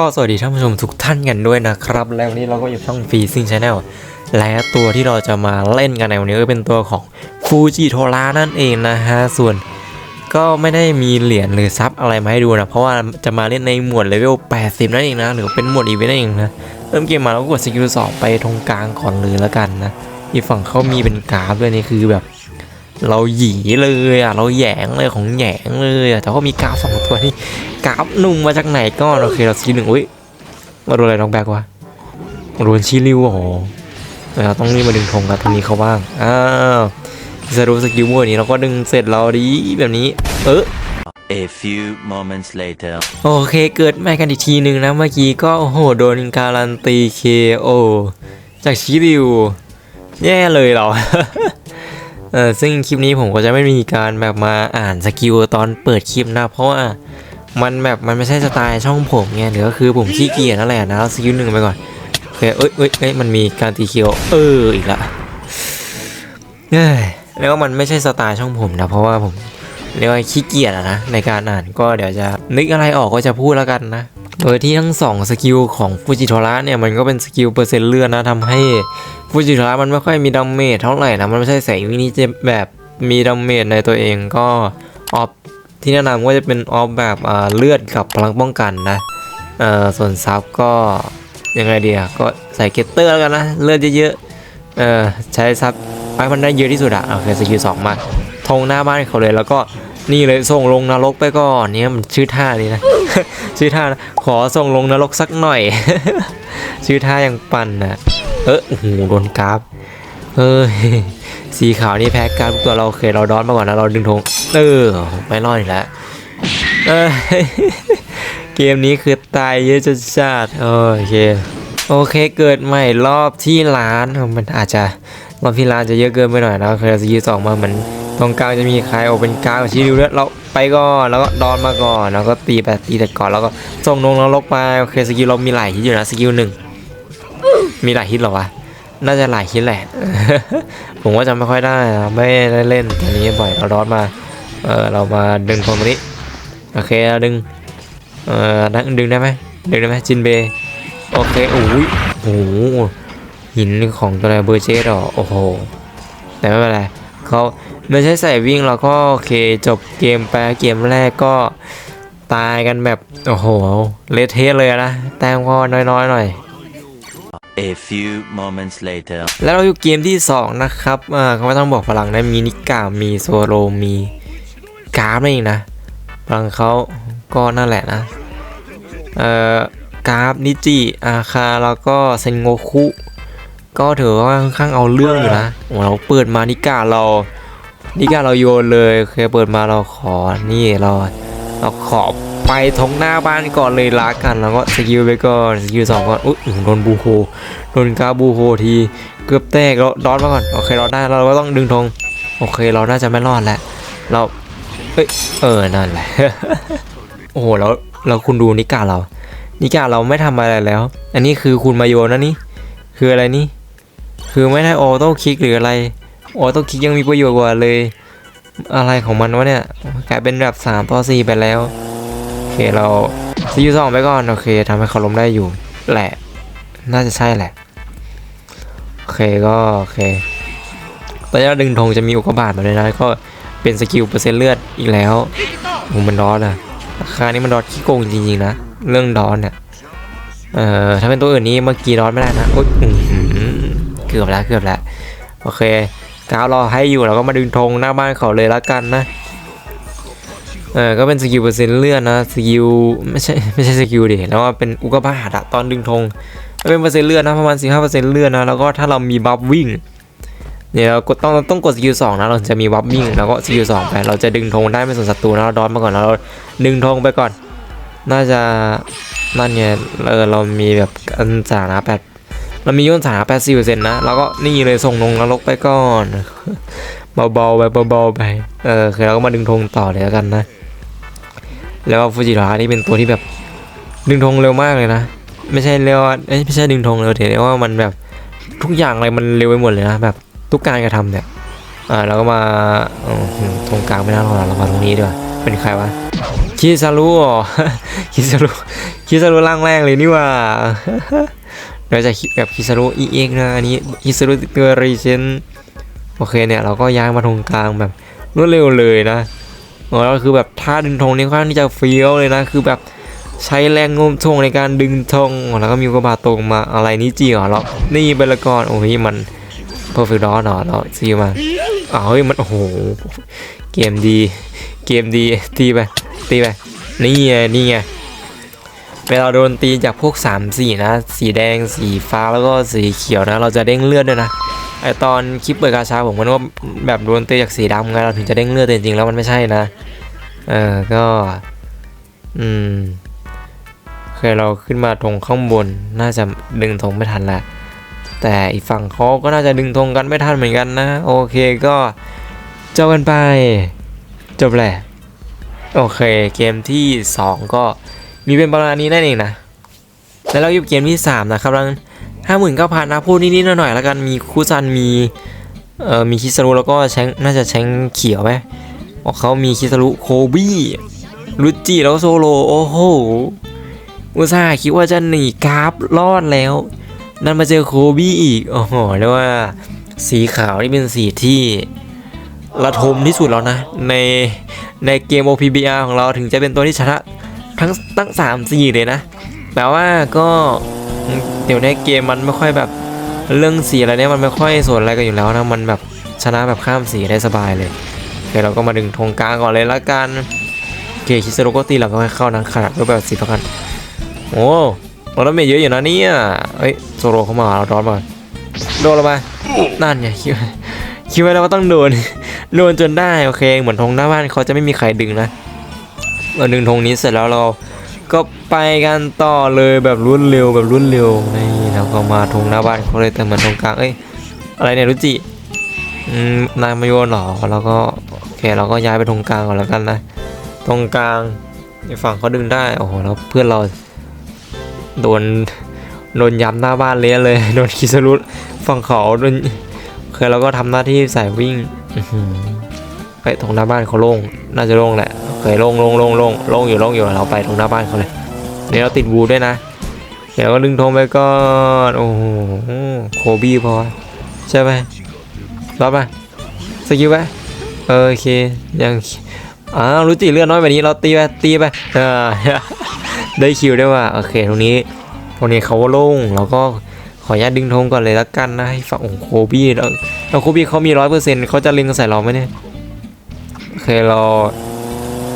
ก็สวัสดีท่านผู้ชมทุกท่านกันด้วยนะครับ แล้ววันนี้เราก็อยู่ช่องฟรีซิงชาแนลและตัวที่เราจะมาเล่นกันในวันนี้ก็เป็นตัวของฟูจิโทรานั่นเองนะฮะส่วนก็ไม่ได้มีเหรียญหรือซับอะไรมาให้ดูนะ เพราะว่าจะมาเล่นในหมวดเลเวล 80 นั่นเองนะ หรือเป็นหมวดอีเวนต์นั่นเองนะ เริ่มเกมมาแล้วก็กดสกิลสองไปตรงกลางก่อนเลยแล้วกันนะ อีกฝั่งเขามีเป็นกราฟด้วยนี่คือแบบ เราหยีเลยอะเราแหยงเลยของแหยงเลยอะแต่ก็มีกราฟสองตัวนี่กราฟหนุ่มมาจากไหนก็โอเคเราซีหนึ่งอุ้ยมาโดนอะไรน้องแบกวะมาโดนชิริวโอ้โหเราต้องรีบมาดึงธงกับตรงนี้เขาบ้างอ้าวจะรู้สกิลมั่วนี้เราก็ดึงเสร็จเราดีแบบนี้ เออ A few moments later. โอเคเกิดใหม่กันอีกทีหนึ่งนะเมื่อกี้ก็โอ้โหโดนการันตี KO จากชิริว แย่เลยเหรอ เออซึ่งคลิปนี้ผมก็จะไม่มีการแบบมาอ่านสกิลตอนเปิดคลิปนะ เพราะว่ามันแบบมันไม่ใช่สไตล์ช่องผมไงหรือก็คือผมขี้เกียจนั่นแหละนะสกิลหนึ่งไปก่อนโอเคเอ้ยเอ้ยเอ้ยมันมีการตีเคียวเอออีกละเอ้ยแล้วมันไม่ใช่สไตล์ช่องผมนะ เพราะว่าผมเรียกว่าขี้เกียจอะนะในการอ่านก็เดี๋ยวจะนึกอะไรออกก็จะพูดแล้วกันนะโดยที่ทั้งสองสกิลของฟูจิโทระเนี่ยมันก็เป็นสกิลเปอร์เซ็นต์เลือดนะทำให้ ฟูจิโทระมันไม่ค่อยมีดาเมจเท่าไหร่นะ มันไม่ใช่แสงวินิจแบบมีดาเมจในตัวเองก็ออฟที่แนะนำก็จะเป็นออฟแบบเลือดกับพลังป้องกันนะส่วนซับก็ยังไงดีอะก็ใส่เกตเตอร์แล้วกันนะ เลือดเยอะๆเออใช้ซับไปมันได้เยอะที่สุดอะโอเคสกิลสองมาทงหน้าบ้านเขาเลยแล้วก็นี่เลยส่งลงนรกไปก่อนเนี่ยมันชื่อท่านี้นะชื่อท่านะขอส่งลงนรกสักหน่อย ชื่อท่ายังปั่นนะ เออโอ้โหโดนกราฟเฮ้ยสีขาวนี่แพ้กาฟทุกตัวเราโอเคเราดอนมาก่อนนะเราดึงธงเออไม่รอดอีกแล้วเออเกมนี้คือตายเยอะจัดจัดๆโอเคโอเคเกิดใหม่รอบที่ร้านมันอาจจะรอบที่ร้านจะเยอะเกินไปหน่อยนะเคยสกิลสองมาเหมือนตรงกลางจะมีใครโอเป็นกลางกับชี้ริวแล้วเราไปก่อนแล้วก็ดอนมาก่อนแล้วก็ตีไปตีแต่ก่อนแล้วก็ส่งลงนรกไปโอเคสกิลเรามีหลายฮิตอยู่นะสกิลหนึ่ง มีหลายฮิตเหรอวะ น่าจะหลายฮิตแหละ ผมว่าจำไม่ค่อยได้ไม่ได้เล่นตัวนี้บ่อยเราดอนมา เออเรามาดึงคนนี้ โอเคเราดึง เออดึงดึงได้ไหมดึงได้ไหมจินเบ โอเคโอ้ยโอ้หหินของตัวอะไรเบอร์เจสเหรอ โอ้โห แต่ไม่เป็นไรเขาไม่ใช่ใส่วิ่งเราก็โอเคจบเกมไปเกมแรกก็ตายกันแบบ โอ้โห เลเทะเลยนะ แต้มก็น้อยๆหน่อย A few moments later. แล้วเราอยู่เกมที่ 2 นะครับอ่าไม่ต้องบอกพลังนะมีนิกามีโซโลมีกราฟนั่นเองนะพลังเขาก็นั่นแหละนะ เอ่อกราฟนิจิอาคาแล้วก็เซนโงคุ ก็ถือว่าค่อนข้างเอาเรื่องอยู่นะโอ้เราเปิดมานิกาเรานิกาเราโยนเลยเคยเปิดมาเราขอนี่เราเราขอ ไปทงหน้าบ้านก่อนเลยละกัน แล้วก็สกิลไปก่อนสกิลสองก่อนอุ๊ยโดนบูโฮโดนกาบูโฮทีเกือบแตกเราดอนมาก่อนโอเคเราได้เราก็ต้องดึงธงโอเคเราน่าจะไม่รอดแล้วเราเอ้ยเออนั่นแหละโอ้โหแล้วเราคุณดูนิกาเรานิกาเราไม่ทำอะไรแล้ว อันนี้คือคุณมาโยนนะนี่คืออะไรนี่คือไม่ได้ออโต้คลิกหรืออะไรออโต้คลิกยังมีประโยชน์กว่าเลย อะไรของมันวะเนี่ยกลายเป็นแบบ3ต่อ4ไปแล้ว เคเราซีอูสองไปก่อน โอเคทำให้เขาล้มได้อยู่ แหละ น่าจะใช่แหละ โอเคก็ โอเคตอนนี้เราดึงธงจะมีอุกกาบาตมาเลยนะ ก็เป็นสกิลเปอร์เซ็นต์เลือดอีกแล้วโอ้มันดอสอะราคานี้มันดอสขี้โกงจริงๆนะ เรื่องดอสเนี่ยเอ่อถ้าเป็นตัวอื่นนี้เมื่อกี้ดอสไม่ได้นะอุ๊ยเกือบแล้วเกือบแล้ว โอเคกาวรอให้อยู่เราก็มาดึงธงหน้าบ้านเขาเลยละกันนะ เออก็เป็นสกิลเปอร์เซ็นต์เลื่อดนะสกิลไม่ใช่ไม่ใช่สกิลดิแล้วว่าเป็นอุกกาบาตอะตอนดึงธงเป็นเปอร์เซ็นต์เลื่อดนะประมาณ15%เลื่อดนะแล้วก็ถ้าเรามีบัฟวิ่งเนี่ยเรากดต้องต้องกดสกิลสองนะเราจะมีบัฟวิ่งแล้วก็สกิลสองไปเราจะดึงธงได้ไม่สนศัตรูนะเราดอนมาก่อนแล้วเราดึงธงไปก่อน น่าจะนั่นไงเออเรามีแบบอันสานะแปดเรามีย่นสานะแปดสิบเปอร์เซ็นต์นะแล้วก็นี่เลยส่งลงนรกไปก่อนเบาๆไปเบาๆไปเออคือเราก็มาดึงธงต่อเลยแล้วกันนะ แล้วฟูจิโระนี่เป็นตัวที่แบบดึงธงเร็วมากเลยนะ ไม่ใช่เรียกว่าเอ้ไม่ใช่ดึงธงเลยเรียกว่ามันแบบทุกอย่างอะไรมันเร็วไปหมดเลยนะแบบทุกการกระทำเนี่ยอ่าเราก็มาตรงกลางไม่น่ารอดเรามาตรงนี้ดีกว่าเป็นใครวะคิซารุอ๋อคิซารุคิซารุร่างแรกเลยนี่ว่าเราจะแบบคิซารุอีเอ็กนะอันนี้คิซารุเกอรีเซนโอเคเนี่ยเราก็ย้ายมาตรงกลางแบบรวดเร็วเลยนะ อ๋อแล้วคือแบบท่าดึงธงนี่ค่อนข้างที่จะเฟี้ยวเลยนะคือแบบใช้แรงโน้มถ่วงในการดึงธงแล้วก็มีกระบาดตรงมาอะไรนี่จริงเหรอเรานี่ไปละก่อนโอ้ยมันเพอร์เฟกต์ดอหรอเราซีมาอ้าวเฮ้ยมันโอ้โหเกมดีเกมดีตีไปตีไปนี่ไงนี่ไงเวลาโดนตีจากพวก3สีนะ สีแดงสีฟ้าแล้วก็สีเขียวนะ เราจะเด้งเลือดด้วยนะ ไอตอนคลิปเปิดกาชาผมก็นึกว่าแบบโดนเตีจากสีดำไงเราถึงจะเด้งเลือดแต่จริงๆแล้วมันไม่ใช่นะ เออก็ อืมเคยเราขึ้นมาตรงข้างบนน่าจะดึงธงไม่ทันแหละแต่อีกฝั่งเขาก็น่าจะดึงธงกันไม่ทันเหมือนกันนะ โอเคก็เจอกันไป จบแหละโอเคเกมที่ 2 ก็มีเป็นประมาณนี้นั่นเองนะ แล้วเราอยู่เกมที่ 3 นะครับรัง ห้าหมื่นเก้าพันนะพูดนิดๆหน่อยๆแล้วกันมีคูซันมีเอ่อมีคิสรุแล้วก็แชงน่าจะแชงเขียวไหมบอกเขามีคิสรุโคบี้รุจิแล้วโซโลโอ้โหอุตส่าห์คิดว่าจะหนีกราฟรอดแล้วนั่นมาเจอโคบี้อีกโอ้โหเรียกว่าสีขาวนี่เป็นสีที่ระทมที่สุดแล้วนะ ในในเกม OPBR ของเราถึงจะเป็นตัวที่ชนะทั้งตั้ง3 4เลยนะ แต่ว่าก็ เดี๋ยวในเกมมันไม่ค่อยแบบเรื่องสีอะไรเนี่ยมันไม่ค่อยสนอะไรกันอยู่แล้วนะมันแบบชนะแบบข้ามสีได้สบายเลยโอเคเราก็มาดึงธงกลางก่อนเลยละกันโอเคคิสโรก็ตีหลังก็ให้เข้านะขนาดก็แบบสีพักันโอ้เราดาเมจเยอะอยู่นะเนี่ยเอ้ยโซโรเข้ามาเราดอนมาโดนเราไปนั่นไงคิดว่าคิดไว้แล้วว่าต้องโดนโดนจนได้โอเค เหมือนธงหน้าบ้านเขาจะไม่มีใครดึงนะเราดึงธงนี้เสร็จแล้วเรา ก็ไปกันต่อเลยแบบรวดเร็วแบบรวดเร็วนี่เราก็มาธงหน้าบ้านเขาเลยแต่เหมือนธงกลางเอ้ยอะไรเนี่ยรุจิอืมนายมาโยนหรอแล้วก็โอเคเราก็ย้ายไปธงกลางก่อนแล้วกันนะธงกลางฝั่งเขาดึงได้โอ้โหแล้วเพื่อนเราโดนโดนย้ำหน้าบ้านเละเลยโดนคิสรุฝั่งเขาโดนเคยเราก็ทำหน้าที่สายวิ่งอื้อหือไปตรงหน้าบ้านเขาโล่งน่าจะโล่งแหละ เคยลงลงลงลงลงอยู่ลงอยู่เราไปตรงหน้าบ้านเขาเลยเดี๋ยวเราติดวูด้วยนะ เดี๋ยวก็ดึงธงไปก่อนโอ้โหโคบี้พอใช่ไหมรับไปสกิลไปโอเคยังอ้าวรู้จิเลือดน้อยแบบนี้เราตีไปตีไปเออได้คิวได้ว่าโอเคตรงนี้ตรงนี้เขาโล่งเราก็ขออนุญาตดึงธงก่อนเลยละกันนะให้ฝั่งโคบี้แล้วแล้วโคบี้เขามีร้อยเปอร์เซ็นต์เขาจะเล็งใส่เราไหมเนี่ยโอเคเรา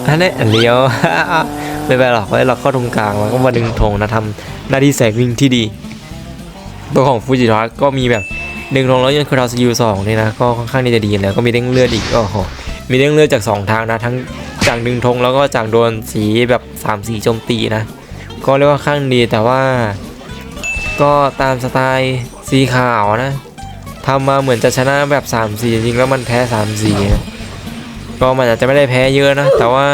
อันนี้อันเลี้ยว ไม่เป็นหรอกไว้เราเข้าตรงกลางแล้วก็มาดึงธงนะทำหน้าที่แสกวิ่งที่ดี ตัวของฟูจิทอสก็มีแบบดึงธงแล้วยังคือเราสกิลสองนี่นะก็ค่อนข้างที่จะดีแล้วก็มีเด้งเลือดอีกโอ้โหมีเด้งเลือดจากสองทางนะ ทั้งจากดึงธงแล้วก็จากโดนสีแบบสามสีโจมตีนะ ก็เรียกว่าข้างดีแต่ว่า ก็ตามสไตล์สีขาวนะทำมาเหมือนจะชนะแบบ3 4จริงแล้วมันแพ้3 4นะ ก็มันอาจจะไม่ได้แพ้เยอะนะ แต่ว่า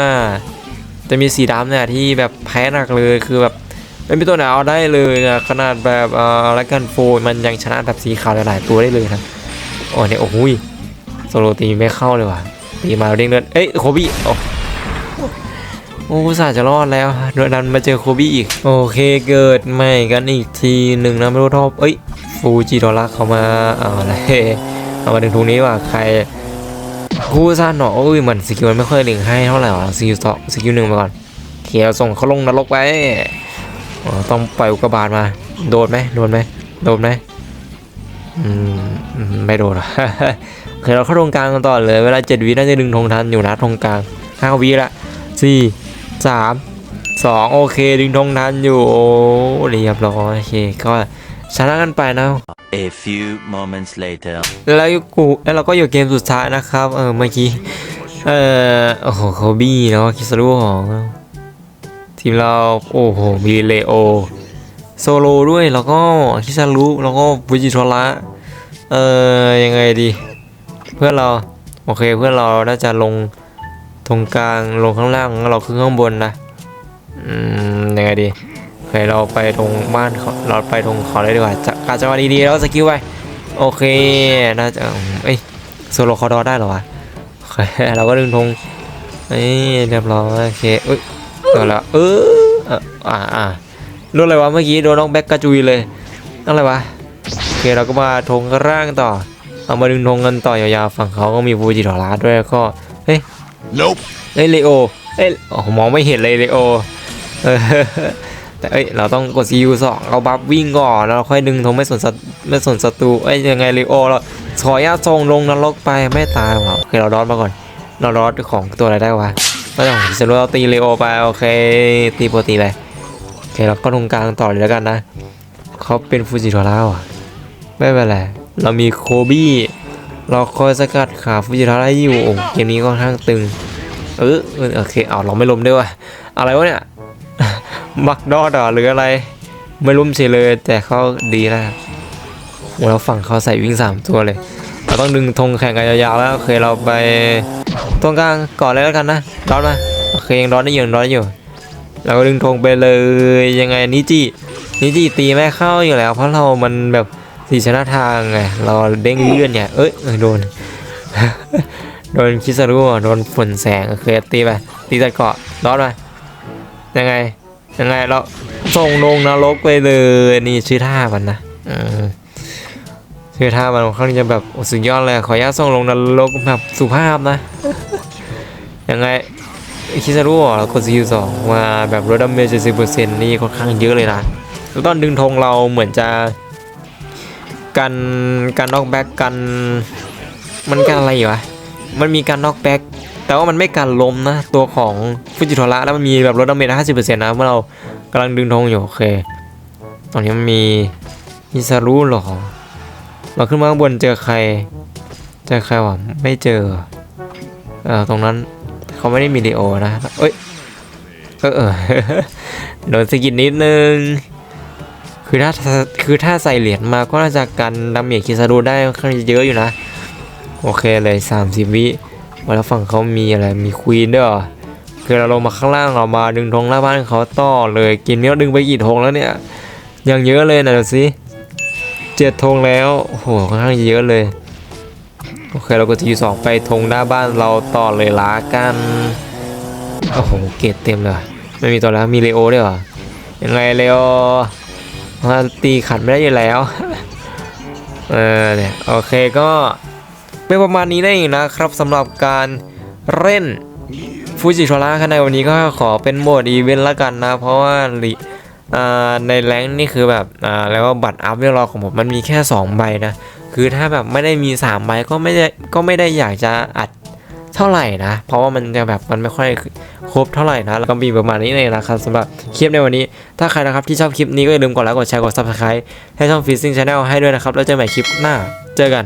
จะมีสีดำเนี่ยที่แบบแพ้หนักเลยคือแบบไม่มีตัวไหนเอาได้เลยอะขนาดแบบเอ่อแลกันโฟมันยังชนะแบบสีขาวหลายๆตัวได้เลยนะโอ้เนี่ยโอ้โหยโซโลตีไม่เข้าเลยว่ะตีมาเด้งเลือดเอ้ยโคบี้โอ้โอ้สาจะรอดแล้วโดยดันมาเจอโคบี้อีก โอเคเกิดใหม่กันอีกทีหนึ่งนะไม่รู้ทอบเอ้ยฟูจิโดระเขามาเอาอะไรเอามาถึงตรงนี้ว่าใคร คูซ่าหนอโอ้ยเหมือนสกิลมันไม่ค่อยเล็งให้เท่าไหร่หรอสกิลสองสกิลหนึ่งมาก่อนเขียวส่งเขาลงนรกไปต้องปล่อยอุกกาบาตมา โดนไหมโดนไหมโดนไหมอืมไม่โดนหรอเคเราเข้าตรงกลางกันต่อเลย เวลาเจ็ดวิน่าจะดึงธงทันอยู่นะตรงกลางห้าวิละสี่สามสองโอเคดึงธงทันอยู่โอ้เรียบร้อยโอเคก็ ชนะกันไปนะ A few moments later. แล้วกูแล้วเราก็อยู่เกมสุดท้ายนะครับ เออเมื่อกี้เออโอ้โหโคบี้เนาะคิสรุของทีมเราโอ้โหมีเลโอโซโลด้วยแล้วก็คิซารุแล้วก็ฟูจิโทระเออยังไงดี เพื่อนเราโอเคเพื่อนเราน่าจะลงตรงกลางลงข้างล่างเราขึ้นข้างบนนะอืมยังไงดีโอ เคเราไปตรงบ้านเขาเราไปตรงเขาเลยดีกว่าจะการจังหวะดีๆแล้วสกิลไปโอเคน่าจะเอ้ยโซโลคอร์ดอได้เหรอวะโอเคเราก็ดึงธงเอ้ยเรียบร้อยโอเคเอ้ยเอาละเออเอ่ออ่าอ่าโดนอะไรวะเมื่อกี้โดนน้องแบ็กกระจุยเลยนั่นอะไรวะโอเคเราก็มาทงร่างต่อเอามาดึงทงกันต่อยาวๆฝั่งเขาก็มีฟูจิโทราด้วยแล้วก็เฮ้ย Nope. เอ้ยเลโอเอ้ยโอ้โหมองไม่เห็นเลยเลโอเออ แต่เอ้ยเราต้องกด CU สองเอาบัฟวิ่งก่อนแล้วเราค่อยดึงธงไม่สนศัตไม่สนศัตรูเอ้ยยังไงเลโอเราขออนุญาตส่งลงนรกไปไม่ตายว่ะโอเคเราดอดมาก่อนเราดอดของตัวอะไรได้วะก็อย่างจะรู้เราตีเลโอไปโอเคตีโปรตีไปโอเคเราก็ตรงกลางต่อเลยแล้วกันนะเขาเป็นฟูจิโทร่าอะไม่เป็นไรเรามีโคบี้เราคอยสกัดขาฟูจิโทราอยู่เกมนี้ค่อนข้างตึงเออเออโอเคเอาเราไม่ล้มด้วยวะอะไรวะเนี่ย บักดอดหรืออะไร ไม่ล้มเฉยเลย แต่เขาดีแล้วโหเราฝั่งเขาใส่วิ่งสามตัวเลย เราต้องดึงธงแข่งกันยาวๆแล้วโอเคเราไปตรงกลางก่อนเลยแล้วกันนะดอดมโอเคยังดอดได้อยู่ยังดอดได้อยู่ เราก็ดึงธงไปเลยยังไงนิจินิจิตีไม่เข้าอยู่แล้ว เพราะเรามันแบบสีชนะทางไงเราเด้งเลื่อนเนี่ยเอ้ยโดนโดนคิสรุโดนฝนแสงโอเคตีไปตีตัดเกาะร้อดมยังไง ยังไงเราส่งลงนรกไปเลยนี่ชื่อท่ามันนะชื่อท่ามันค่อนข้างจะแบบสุดยอดเลยขออนุญาตส่งลงนรกแบบสุภาพนะยังไงคิสารุอะเรากดซีสองมาแบบลดดาเมจเจ็ดสิบเปอร์เซ็นต์นี่ค่อนข้างเยอะเลยนะแล้วตอนดึงธงเราเหมือนจะกันกันนอกแบ็กกันมันกันอะไรอยู่วะมันมีการน็อกแบ็ก แต่ว่ามันไม่การล้มนะ ตัวของฟูจิโทระแล้วมันมีแบบลดดาเมจห้าสิบเปอร์เซ็นต์นะเมื่อเรากำลังดึงธงอยู่โอเคตอนนี้มันมีมิซารุหรอ เราขึ้นมาข้างบนเจอใคร เจอใครวะไม่เจอ เออตรงนั้นเขาไม่ได้มีเดโอนะเอ้ยเออเออโดนสะกิดนิดนึง คือถ้าคือถ้าใส่เหรียญมาก็น่าจะกันดาเมจคิซารุได้ค่อนข้างเยอะอยู่นะ โอเคเลย 30 วิ มาแล้วฝั่งเขามีอะไรมีควีนด้วยเหรอคือเราลงมาข้างล่างเรามาดึงธงหน้าบ้านเขาต่อเลยกินนี้เราดึงไปกี่ธงแล้วเนี่ยยังเยอะเลยนะเดี๋ยวสิเจ็ดธงแล้วโอ้โหค่อนข้างเยอะเลยโอเคเราก็ทีสองไปธงหน้าบ้านเราต่อเลยละกันโอ้โหเกตเต็มเลยไม่มีตัวแล้วมีเลโอด้วยเหรอยังไงเลโอมาตีขัดไม่ได้อยู่แล้วเออเนี่ยโอเคก็ เป็นประมาณนี้ได้เองนะครับสำหรับการเล่นฟูจิโทระในวันนี้ก็ขอเป็นโหมดอีเวนต์ละกันนะ เพราะว่าในแรงนี่คือแบบแล้วก็บัตรอัพเรียรอของผมมันมีแค่ 2 ใบนะ คือถ้าแบบไม่ได้มี 3 ใบก็ไม่ได้ก็ไม่ได้อยากจะอัดเท่าไหร่นะ เพราะว่ามันจะแบบมันไม่ค่อยครบเท่าไหร่นะแล้วก็มีประมาณนี้เลยนะครับสำหรับคลิปในวันนี้ ถ้าใครนะครับที่ชอบคลิปนี้ก็อย่าลืมกดไลค์กดแชร์กด subscribe ให้ช่อง Fishing Channel ให้ด้วยนะครับ แล้วเจอกันใหม่คลิปหน้า เจอกัน